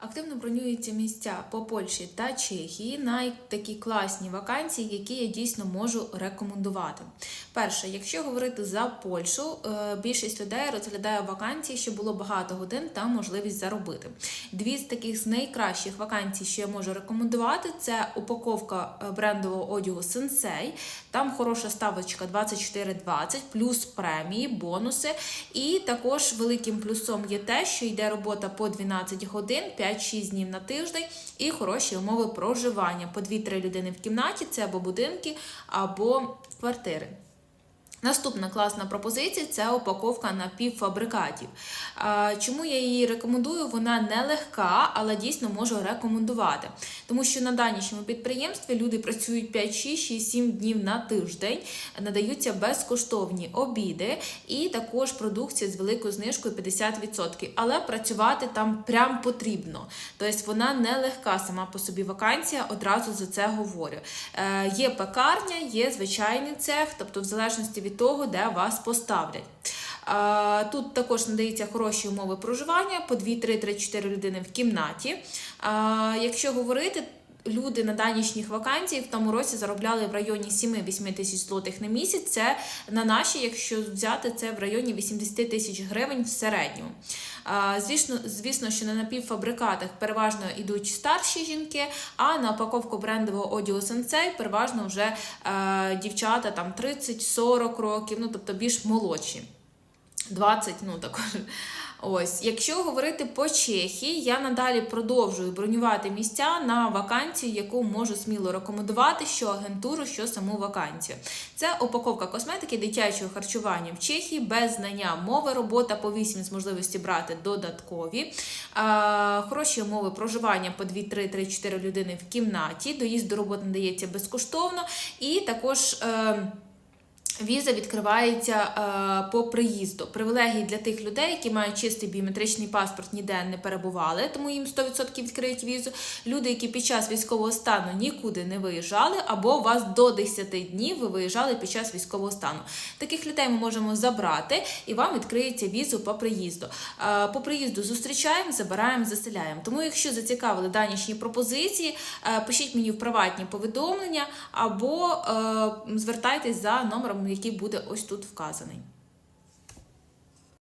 Активно бронюються місця по Польщі та Чехії на такі класні вакансії, які я дійсно можу рекомендувати. Перше, якщо говорити за Польщу, е, більшість людей розглядає вакансії, що було багато годин та можливість заробити. Дві з таких з найкращих вакансій, що я можу рекомендувати, це упаковка е, брендового одягу Sensei. Там хороша ставочка 24,20, плюс премії, бонуси. І також великим плюсом є те, що йде робота по 12 годин, 5-6 днів на тиждень і хороші умови проживання. По 2-3 людини в кімнаті це або будинки, або квартири. Наступна класна пропозиція це упаковка напівфабрикатів. Чому я її рекомендую? Вона не легка, але дійсно можу рекомендувати. Тому що на данішньому підприємстві люди працюють 5, 6, 6, 7 днів на тиждень, надаються безкоштовні обіди і також продукція з великою знижкою 50%. Але працювати там прям потрібно. Тобто вона не легка сама по собі вакансія, одразу за це говорю. Е, Є пекарня, є звичайний цех, тобто в залежності від того, де вас поставлять. Тут також надаються хороші умови проживання по 2-3-3-4 людини в кімнаті. Якщо говорити, люди на данішніх вакансіях в тому році заробляли в районі 7-8 тисяч злотих на місяць. Це на наші, якщо взяти це в районі 80 тисяч гривень в середньому. Звісно, звісно, що на напівфабрикатах переважно йдуть старші жінки, а на упаковку брендового одягу Sensei переважно вже е, дівчата там 30-40 років, ну тобто більш молодші. 20, ну також. Ось, якщо говорити по Чехії, я надалі продовжую бронювати місця на вакансію, яку можу сміло рекомендувати, що агентуру, що саму вакансію. Це упаковка косметики дитячого харчування в Чехії без знання мови, робота по 8 з можливості брати додаткові, е, хороші умови проживання по 2-3-3-4 людини в кімнаті. Доїзд до роботи надається безкоштовно, і також. Е, Віза відкривається е, по приїзду. Привілегії для тих людей, які мають чистий біометричний паспорт, ніде не перебували, тому їм 100% відкриють візу. Люди, які під час військового стану нікуди не виїжджали, або у вас до 10 днів ви виїжджали під час військового стану. Таких людей ми можемо забрати і вам відкриється візу по приїзду. Е, по приїзду зустрічаємо, забираємо, заселяємо. тому, якщо зацікавили данішні пропозиції, е, пишіть мені в приватні повідомлення або е, звертайтесь за номером який буде ось тут вказаний.